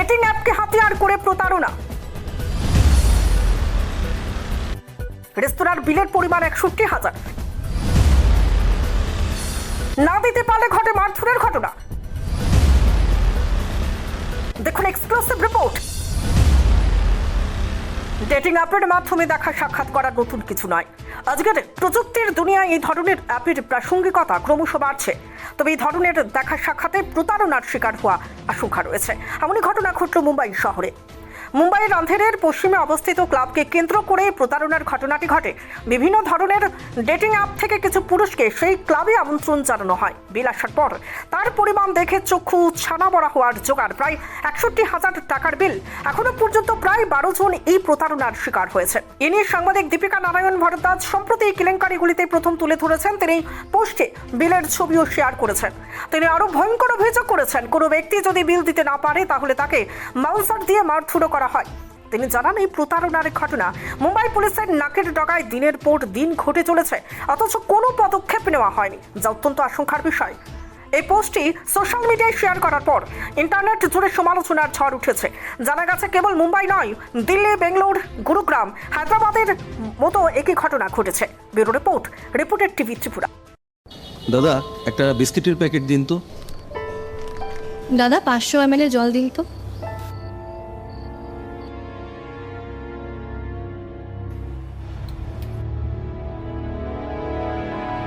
Dating অ্যাপকে হাতিয়ার করে প্রতারণা রেস্তোরাঁর বিলের পরিমাণ একষট্টি হাজার না দিতে পারলে ঘটে মারধরের ঘটনা ডেটিং অ্যাপের মাধ্যমে দেখা সাক্ষাৎ করা নতুন কিছু নয়। আজকের প্রযুক্তির দুনিয়ায় এই ধরনের অ্যাপের প্রাসঙ্গিকতা ক্রমশ বাড়ছে। তবে এই ধরনের দেখা সাক্ষাতে প্রতারণার শিকার হওয়া আশঙ্কা রয়েছে। এমনই ঘটনা ঘটল মুম্বাই শহরে। মুম্বাইয়ের আন্ধেরের পশ্চিমে অবস্থিত ক্লাবকে কেন্দ্র করে প্রতারণার ঘটনাটি ঘটে। বিভিন্ন ধরনের ডেটিং অ্যাপ থেকে কিছু পুরুষকে সেই ক্লাবে আমন্ত্রণ জানানো হয়। বিল আসার পর তার পরিমাণ দেখে চক্ষু ছানা বড়া হওয়ার জোগাড়। প্রায় একষট্টি হাজার টাকার বিল এখনও পর্যন্ত প্রায় বারো জন এই প্রতারণার শিকার হয়েছে। এ নিয়ে সাংবাদিক দীপিকা নারায়ণ ভরদ্বাজ সম্প্রতি এই কেলেঙ্কারিগুলিতে প্রথম তুলে ধরেছেন। তিনি পোস্টে বিলের ছবিও শেয়ার করেছেন। তিনি আরও ভয়ঙ্কর অভিযোগ করেছেন, কোনো ব্যক্তি যদি বিল দিতে না পারে তাহলে তাকে মাউসার দিয়ে মারধরও করা হয়। তিনি জানান এই প্রতারণার ঘটনা মুম্বাই পুলিশের নাকের ডগায় দিনের পর দিন ঘটে চলেছে। অথচ কোনো পদক্ষেপ নেওয়া হয়নি যা অত্যন্ত আশঙ্কার বিষয়। এই পোস্টটি সোশ্যাল মিডিয়ায় শেয়ার করার পর ইন্টারনেট জুড়ে সমালোচনার ঝড় উঠেছে। জানা গেছে কেবল মুম্বাই নয় দিল্লি বেঙ্গলোর গুরুগ্রাম হায়দ্রাবাদের মতো একই ঘটনা ঘটেছে। Bureau report reported TV Tripura. দাদা একটা বিস্কিটের প্যাকেট দিন তো। দাদা পাঁচশো এম জল দিন তো।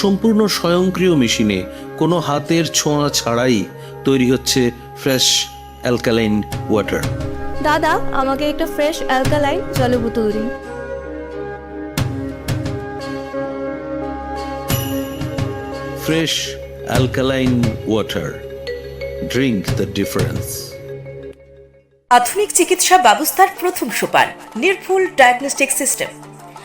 সম্পূর্ণ স্বয়ংক্রিয় মেশিনে কোনো হাতের ছোঁয়া ছাড়াই তৈরি হচ্ছে ফ্রেশ অ্যালকালাইন ওয়াটার। দাদা আমাকে একটা ফ্রেশ অ্যালকালাইন জলের বোতল দিন fresh alkaline water. Drink the difference. আধুনিক চিকিৎসা ব্যবস্থার প্রথম সোপান নির্ভুল ডায়াগনস্টিক সিস্টেম।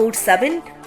47